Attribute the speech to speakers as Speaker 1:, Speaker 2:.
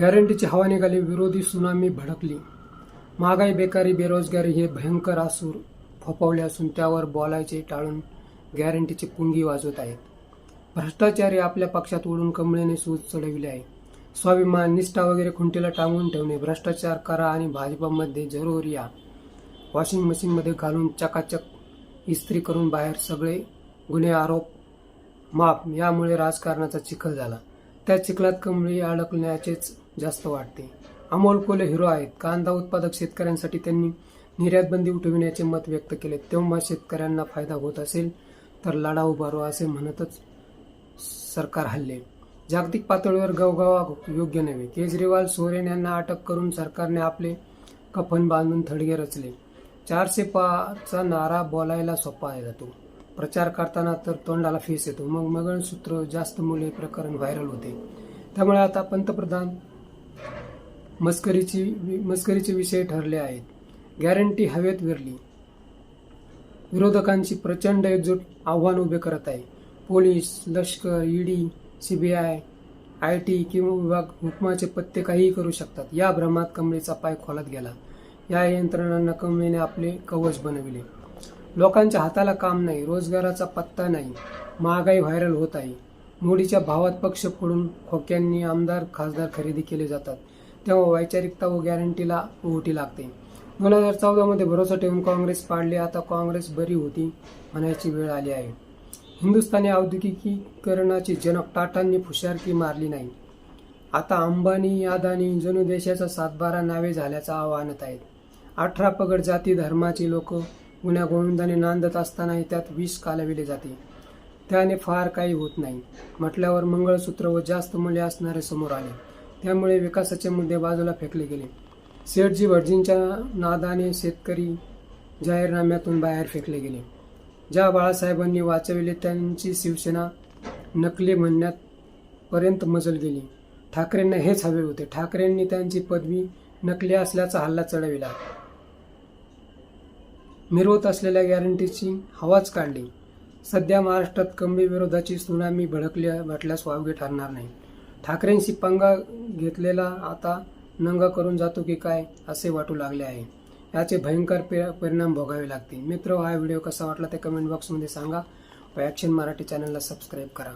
Speaker 1: गॅरंटीची हवा निघाली विरोधी सुनामी भडकली. महागाई बेकारी बेरोजगारी हे भयंकर आसूर फोपावले असून त्यावर बोलायचे टाळून गॅरंटीची पुंगी वाजवत आहेत. भ्रष्टाचारी आपल्या पक्षात ओढून कमळेने सूज चढविले आहे. स्वाभिमान निष्ठा वगैरे खुंटीला टांगून ठेवणे भ्रष्टाचार करा आणि भाजपामध्ये जरूर या. वॉशिंग मशीनमध्ये घालून चकाचक इस्त्री करून बाहेर सगळे गुन्हे आरोप माफ यामुळे राजकारणाचा चिखल झाला. त्या चिखलात कमळी अडकण्याचेच जास्त वाटते अमोल कोले हिरो आहेत. कांदा उत्पादक शेतकऱ्यांसाठी त्यांनी निर्यात बंदी उठविण्याचे मत व्यक्त केले. तेव्हा शेतकऱ्यांना फायदा होत असेल तर लढा उभारो असे म्हणतच सरकार हल्ले. जागतिक पातळीवर गवगवा योग्य नव्हे. केजरीवाल सोरेन यांना अटक करून सरकारने आपले कफन बांधून थडगे रचले. चारशे पाचा नारा बोलायला सोपा जातो. प्रचार करताना तर तोंडाला फेस येतो. मग मगळसूत्र जास्त मुले प्रकरण व्हायरल होते. त्यामुळे आता पंतप्रधान मस्करीची मस्करीचे विषय ठरले आहेत. गॅरंटी हवेत विरली. विरोधकांची प्रचंड एकजूट आव्हान उभे करत आहे. पोलीस लष्कर ईडी सीबीआय आय टी किंवा विभाग हुकमाचे पत्ते काहीही करू शकतात. या भ्रमात कमळीचा पाय खोलात गेला. या यंत्रणांना कमळीने आपले कवच बनविले. लोकांच्या हाताला काम नाही रोजगाराचा पत्ता नाही. महागाई व्हायरल होत आहे. मोडीच्या भावात पक्ष फोडून खोक्यांनी आमदार खासदार खरेदी केले जातात. तेव्हा वैचारिकता व गॅरंटीला ओहोटी लागते. दोन हजार चौदामध्ये भरोसा ठेवून काँग्रेस पाडली आता काँग्रेस बरी होती म्हणायची वेळ आली आहे. हिंदुस्थानी औद्योगिकीकरणाची जनक टाटांनी फुशारकी मारली नाही. आता अंबानी अदानी जणू देशाचा सातबारा नावे झाल्याचं आव्हानत आहेत अठरा पगड जाती धर्माची लोक गुन्ह्या गोविंदाने नांदत असतानाही त्यात विष कालविले जाते. त्याने फार काही होत नाही. म्हटल्यावर मंगळसूत्र व जास्त मूल्य असणारे समोर आले. त्यामुळे विकासाचे मुद्दे बाजूला फेकले गेले. सेठजी भटजींच्या नादाने शेतकरी जाहीरनाम्यातून बाहेर फेकले गेले. ज्या बाळासाहेबांनी वाचविले त्यांची शिवसेना नकली म्हणण्यात पर्यंत मजल गेली. ठाकरेंना हेच हवे होते. ठाकरेंनी त्यांची पदवी नकली असल्याचा हल्ला चढविला. मिरवत असलेल्या गॅरंटीची हवाच काढली. सध्या महाराष्ट्रात कमळी विरोधाची सुनामी भडकली म्हटल्यास वावगे ठरणार नाही. ठाकरेंशी पंगा घेतलेला आता नंगा करून जातो की काय असे वाटू लागले आहे. याचे भयंकर परिणाम भोगावे लागतील. मित्र हा व्हिडिओ कसा वाटला ते कमेंट बॉक्समध्ये सांगा. व ॲक्शन मराठी चॅनलला सबस्क्राईब करा.